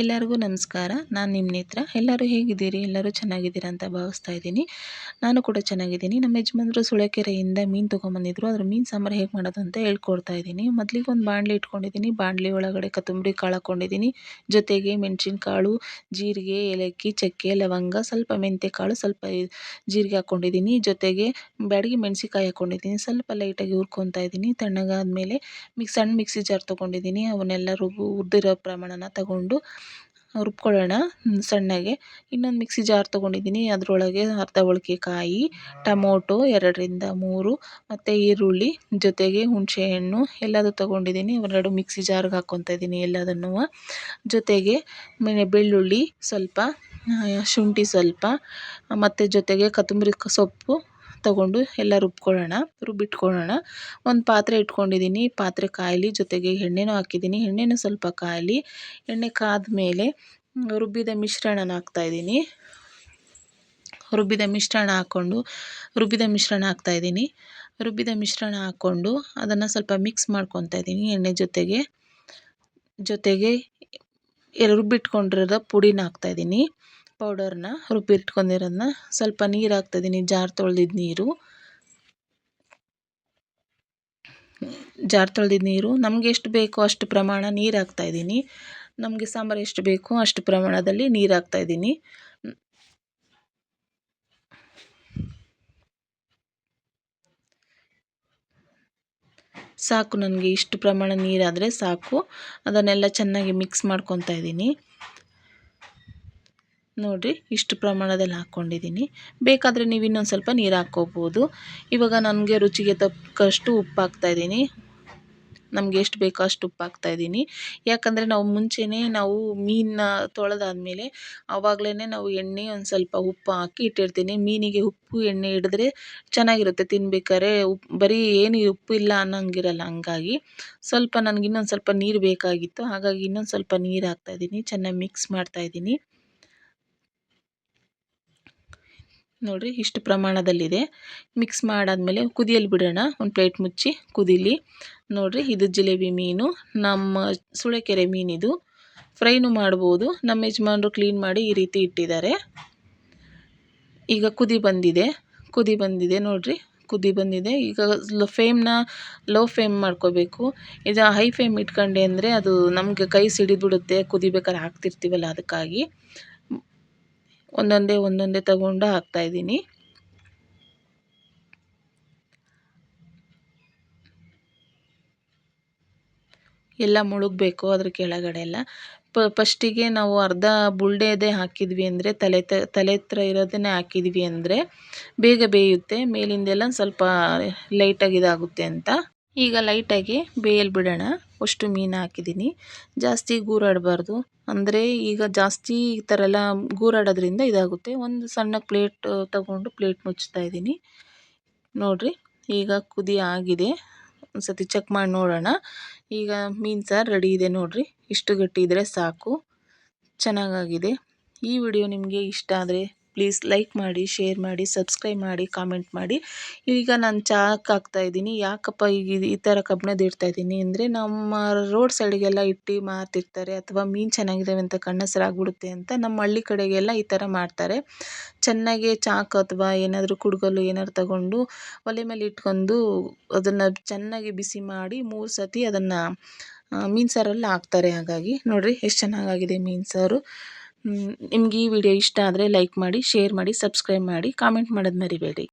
ಎಲ್ಲರಿಗೂ ನಮಸ್ಕಾರ. ನಾನು ನಿಮ್ಮ ನೇತ್ರ. ಎಲ್ಲರೂ ಹೇಗಿದ್ದೀರಿ? ಎಲ್ಲರೂ ಚೆನ್ನಾಗಿದ್ದೀರಾ ಅಂತ ಭಾವಿಸ್ತಾ ಇದ್ದೀನಿ. ನಾನು ಕೂಡ ಚೆನ್ನಾಗಿದ್ದೀನಿ. ನಮ್ಮ ಯಜಮಾನರು ಸುಳೆಕೆರೆಯಿಂದ ಮೀನು ತೊಗೊಂಬಂದಿದ್ರು. ಅದ್ರ ಮೀನು ಸಾಂಬಾರು ಹೇಗೆ ಮಾಡೋದು ಅಂತ ಹೇಳ್ಕೊಡ್ತಾ ಇದ್ದೀನಿ. ಮೊದಲಿಗೆ ಒಂದು ಬಾಣಲಿ ಇಟ್ಕೊಂಡಿದ್ದೀನಿ. ಬಾಣಲಿ ಒಳಗಡೆ ಕೊತ್ತಂಬರಿ ಕಾಳು ಹಾಕ್ಕೊಂಡಿದ್ದೀನಿ ಜೊತೆಗೆ ಮೆಣಸಿನ್ಕಾಳು, ಜೀರಿಗೆ, ಏಲಕ್ಕಿ, ಚಕ್ಕೆ, ಲವಂಗ, ಸ್ವಲ್ಪ ಮೆಂತ್ಯ ಕಾಳು ಸ್ವಲ್ಪ ಜೀರಿಗೆ ಹಾಕ್ಕೊಂಡಿದ್ದೀನಿ ಜೊತೆಗೆ ಬ್ಯಾಡಿಗೆ ಮೆಣಸಿನಕಾಯಿ ಹಾಕ್ಕೊಂಡಿದ್ದೀನಿ ಸ್ವಲ್ಪ ಲೈಟಾಗಿ ಹುರ್ಕೊತಾ ಇದ್ದೀನಿ. ತಣ್ಣಗಾದ್ಮೇಲೆ ಮಿಕ್ಸ್ ಸಣ್ಣ ಮಿಕ್ಸಿ ಜಾರ್ ತೊಗೊಂಡಿದ್ದೀನಿ. ಅವನ್ನೆಲ್ಲ ರುಬ್ಬು ಉದ್ದಿರೋ ಪ್ರಮಾಣನ ತಗೊಂಡು ರುಬ್ಕೊಳ್ಳೋಣ ಸಣ್ಣಗೆ. ಇನ್ನೊಂದು ಮಿಕ್ಸಿ ಜಾರ್ ತೊಗೊಂಡಿದ್ದೀನಿ ಅದರೊಳಗೆ ಅರ್ಧ ಒಳಗೆ ಕಾಯಿ, ಟಮೋಟೊ ಎರಡರಿಂದ ಮೂರು, ಮತ್ತು ಈರುಳ್ಳಿ, ಜೊತೆಗೆ ಹುಣಸೆಹಣ್ಣು ಎಲ್ಲದೂ ತೊಗೊಂಡಿದ್ದೀನಿ ಒಂದೆರಡು ಮಿಕ್ಸಿ ಜಾರ್ಗೆ ಹಾಕ್ಕೊತಾ ಇದ್ದೀನಿ ಎಲ್ಲದನ್ನು. ಜೊತೆಗೆ ಬೆಳ್ಳುಳ್ಳಿ ಸ್ವಲ್ಪ ಶುಂಠಿ ಸ್ವಲ್ಪ, ಮತ್ತು ಜೊತೆಗೆ ಕೊತ್ತಂಬರಿ ಸೊಪ್ಪು ತಗೊಂಡು ಎಲ್ಲ ರುಬ್ಕೊಳ್ಳೋಣ, ರುಬ್ಬಿಟ್ಕೊಳ್ಳೋಣ. ಒಂದು ಪಾತ್ರೆ ಇಟ್ಕೊಂಡಿದ್ದೀನಿ, ಪಾತ್ರೆ ಕಾಯಲಿ, ಜೊತೆಗೆ ಎಣ್ಣೆನೂ ಹಾಕಿದ್ದೀನಿ. ಎಣ್ಣೆನೂ ಸ್ವಲ್ಪ ಕಾಯಲಿ, ಎಣ್ಣೆ ಕಾದ ಮೇಲೆ ರುಬ್ಬಿದ ಮಿಶ್ರಣನ ಹಾಕ್ತಾಯಿದ್ದೀನಿ ರುಬ್ಬಿದ ಮಿಶ್ರಣ ಹಾಕ್ಕೊಂಡು, ರುಬ್ಬಿದ ಮಿಶ್ರಣ ಹಾಕ್ತಾಯಿದ್ದೀನಿ ರುಬ್ಬಿದ ಮಿಶ್ರಣ ಹಾಕ್ಕೊಂಡು ಅದನ್ನು ಸ್ವಲ್ಪ ಮಿಕ್ಸ್ ಮಾಡ್ಕೊತಾ ಇದ್ದೀನಿ ಎಣ್ಣೆ ಜೊತೆಗೆ. ಜೊತೆಗೆ ರುಬ್ಬಿಟ್ಕೊಂಡಿರೋ ಪುಡಿನ ಹಾಕ್ತಾಯಿದ್ದೀನಿ ಪೌಡರ್ನ ರುಬ್ಬಿಟ್ಕೊಂಡಿರೋದನ್ನ ಸ್ವಲ್ಪ ನೀರು ಹಾಕ್ತಾಯಿದ್ದೀನಿ ಜಾರ್ ತೊಳೆದಿದ್ದ ನೀರು. ಜಾರ್ ತೊಳೆದಿದ್ದ ನೀರು, ನಮಗೆ ಎಷ್ಟು ಬೇಕೋ ಅಷ್ಟು ಪ್ರಮಾಣ ನೀರು ಹಾಕ್ತಾಯಿದ್ದೀನಿ ನಮಗೆ ಸಾಂಬಾರು ಎಷ್ಟು ಬೇಕೋ ಅಷ್ಟು ಪ್ರಮಾಣದಲ್ಲಿ ನೀರು ಹಾಕ್ತಾಯಿದ್ದೀನಿ ಸಾಕು, ನನಗೆ ಇಷ್ಟು ಪ್ರಮಾಣ ನೀರಾದರೆ ಸಾಕು. ಅದನ್ನೆಲ್ಲ ಚೆನ್ನಾಗಿ ಮಿಕ್ಸ್ ಮಾಡ್ಕೊತಾ ಇದ್ದೀನಿ. ನೋಡಿರಿ, ಇಷ್ಟು ಪ್ರಮಾಣದಲ್ಲಿ ಹಾಕ್ಕೊಂಡಿದ್ದೀನಿ. ಬೇಕಾದರೆ ನೀವು ಇನ್ನೊಂದು ಸ್ವಲ್ಪ ನೀರು ಹಾಕ್ಕೋಬೋದು. ಇವಾಗ ನನಗೆ ರುಚಿಗೆ ತಕ್ಕಷ್ಟು ಉಪ್ಪು ಹಾಕ್ತಾಯಿದ್ದೀನಿ ನಮಗೆ ಎಷ್ಟು ಬೇಕೋ ಅಷ್ಟು ಉಪ್ಪು ಹಾಕ್ತಾಯಿದ್ದೀನಿ ಯಾಕಂದರೆ ನಾವು ಮುಂಚೆನೇ ನಾವು ಮೀನನ್ನ ತೊಳೆದಾದ್ಮೇಲೆ ಆವಾಗಲೇ ನಾವು ಎಣ್ಣೆ ಒಂದು ಸ್ವಲ್ಪ ಉಪ್ಪು ಹಾಕಿ ಇಟ್ಟಿರ್ತೀನಿ. ಮೀನಿಗೆ ಉಪ್ಪು, ಎಣ್ಣೆ ಹಿಡಿದ್ರೆ ಚೆನ್ನಾಗಿರುತ್ತೆ. ತಿನ್ಬೇಕಾದ್ರೆ ಉಪ್ಪು ಬರೀ ಏನು ಉಪ್ಪು ಇಲ್ಲ ಅನ್ನೋಂಗಿರಲ್ಲ ಹಂಗಾಗಿ. ಸ್ವಲ್ಪ ನನಗೆ ಇನ್ನೊಂದು ಸ್ವಲ್ಪ ನೀರು ಬೇಕಾಗಿತ್ತು. ಹಾಗಾಗಿ ಇನ್ನೊಂದು ಸ್ವಲ್ಪ ನೀರು ಹಾಕ್ತಾಯಿದ್ದೀನಿ ಚೆನ್ನಾಗಿ ಮಿಕ್ಸ್ ಮಾಡ್ತಾಯಿದ್ದೀನಿ ನೋಡಿರಿ, ಇಷ್ಟು ಪ್ರಮಾಣದಲ್ಲಿದೆ. ಮಿಕ್ಸ್ ಮಾಡಾದಮೇಲೆ ಕುದಿಯಲ್ಲಿ ಬಿಡೋಣ. ಒಂದು ಪ್ಲೇಟ್ ಮುಚ್ಚಿ ಕುದೀಲಿ. ನೋಡಿರಿ, ಇದು ಜಿಲೇಬಿ ಮೀನು. ನಮ್ಮ ಸುಳೆಕೆರೆ ಮೀನಿದು. ಫ್ರೈನು ಮಾಡ್ಬೋದು. ನಮ್ಮ ಯಜಮಾನರು ಕ್ಲೀನ್ ಮಾಡಿ ಈ ರೀತಿ ಇಟ್ಟಿದ್ದಾರೆ. ಈಗ ಕುದಿ ಬಂದಿದೆ. ಕುದಿ ಬಂದಿದೆ ನೋಡಿರಿ. ಕುದಿ ಬಂದಿದೆ. ಈಗ ಫ್ಲೇಮ್ನ ಲೋ ಫ್ಲೇಮ್ ಮಾಡ್ಕೋಬೇಕು. ಇದು ಹೈ ಫ್ಲೇಮ್ ಇಟ್ಕೊಂಡೆ ಅಂದರೆ ಅದು ನಮಗೆ ಕೈ ಸಿಡಿದ್ಬಿಡುತ್ತೆ. ಕುದಿಬೇಕಾದ್ರೆ ಹಾಕ್ತಿರ್ತೀವಲ್ಲ ಅದಕ್ಕಾಗಿ. ಒಂದೊಂದೇ ಒಂದೊಂದೇ ತಗೊಂಡು ಹಾಕ್ತಾಯಿದ್ದೀನಿ ಎಲ್ಲ ಮುಳುಗಬೇಕು ಅದ್ರ ಕೆಳಗಡೆ ಎಲ್ಲ. ಪ, ಫಸ್ಟಿಗೆ ನಾವು ಅರ್ಧ ಬುಲ್ಡೆದೇ ಹಾಕಿದ್ವಿ ಅಂದರೆ ತಲೆ ತ, ತಲೆ ಹತ್ರ ಇರೋದನ್ನೇ ಹಾಕಿದ್ವಿ ಅಂದರೆ ಬೇಗ ಬೇಯುತ್ತೆ. ಮೇಲಿಂದೆಲ್ಲ ಸ್ವಲ್ಪ ಲೈಟಾಗಿ ಇದಾಗುತ್ತೆ ಅಂತ. ಈಗ ಲೈಟಾಗಿ ಬೇಯಲು ಬಿಡೋಣ ಅಷ್ಟು ಮೀನು ಹಾಕಿದ್ದೀನಿ. ಜಾಸ್ತಿ ಗೂರಾಡಬಾರ್ದು. ಅಂದರೆ ಈಗ ಜಾಸ್ತಿ ಈ ಥರ ಎಲ್ಲ ಗೂರಾಡೋದ್ರಿಂದ ಇದಾಗುತ್ತೆ. ಒಂದು ಸಣ್ಣ ಪ್ಲೇಟ್ ತಗೊಂಡು ಪ್ಲೇಟ್ ಮುಚ್ತಾ ಇದ್ದೀನಿ. ನೋಡಿರಿ, ಈಗ ಕುದಿ ಆಗಿದೆ. ಒಂದು ಸತಿ ಚೆಕ್ ಮಾಡಿ ನೋಡೋಣ. ಈಗ ಮೀನು ಸಾರು ರೆಡಿ ಇದೆ ನೋಡಿರಿ. ಇಷ್ಟು ಗಟ್ಟಿ ಇದ್ದರೆ ಸಾಕು. ಚೆನ್ನಾಗಾಗಿದೆ. ಈ ವಿಡಿಯೋ ನಿಮಗೆ ಇಷ್ಟ ಆದರೆ ಪ್ಲೀಸ್ ಲೈಕ್ ಮಾಡಿ ಶೇರ್ ಮಾಡಿ ಸಬ್ಸ್ಕ್ರೈಬ್ ಮಾಡಿ ಕಾಮೆಂಟ್ ಮಾಡಿ. ಈಗ ನಾನು ಚಾಕ್ ಹಾಕ್ತಾಯಿದ್ದೀನಿ ಯಾಕಪ್ಪ ಈಗ ಈ ಥರ ಕಬ್ಬಿಣದ ಇಡ್ತಾಯಿದ್ದೀನಿ ಅಂದರೆ ನಮ್ಮ ರೋಡ್ ಸೈಡಿಗೆಲ್ಲ ಇಟ್ಟು ಮಾರ್ತಿರ್ತಾರೆ ಅಥವಾ ಮೀನು ಚೆನ್ನಾಗಿದ್ದಾವೆ ಅಂತ ಕಣ್ಣಸರಾಗ್ಬಿಡುತ್ತೆ ಅಂತ ನಮ್ಮ ಹಳ್ಳಿ ಕಡೆಗೆಲ್ಲ ಈ ಥರ ಮಾಡ್ತಾರೆ. ಚೆನ್ನಾಗಿ ಚಾಕ್ ಅಥವಾ ಏನಾದರೂ ಕುಡ್ಗೊಲು ಏನಾದ್ರು ತಗೊಂಡು ಒಲೆ ಮೇಲೆ ಇಟ್ಕೊಂಡು ಅದನ್ನು ಚೆನ್ನಾಗಿ ಬಿಸಿ ಮಾಡಿ ಮೂರು ಸತಿ ಅದನ್ನು ಮೀನು ಸಾರಲ್ಲಿ ಹಾಕ್ತಾರೆ. ಹಾಗಾಗಿ ನೋಡಿರಿ ಎಷ್ಟು ಚೆನ್ನಾಗಾಗಿದೆ ಮೀನು ಸಾರು. ನಿಮ್ಗೆ ಈ ವಿಡಿಯೋ ಇಷ್ಟ ಆದರೆ ಲೈಕ್ ಮಾಡಿ ಶೇರ್ ಮಾಡಿ ಸಬ್ಸ್ಕ್ರೈಬ್ ಮಾಡಿ ಕಾಮೆಂಟ್ ಮಾಡೋದು ಮರಿಬೇಡಿ.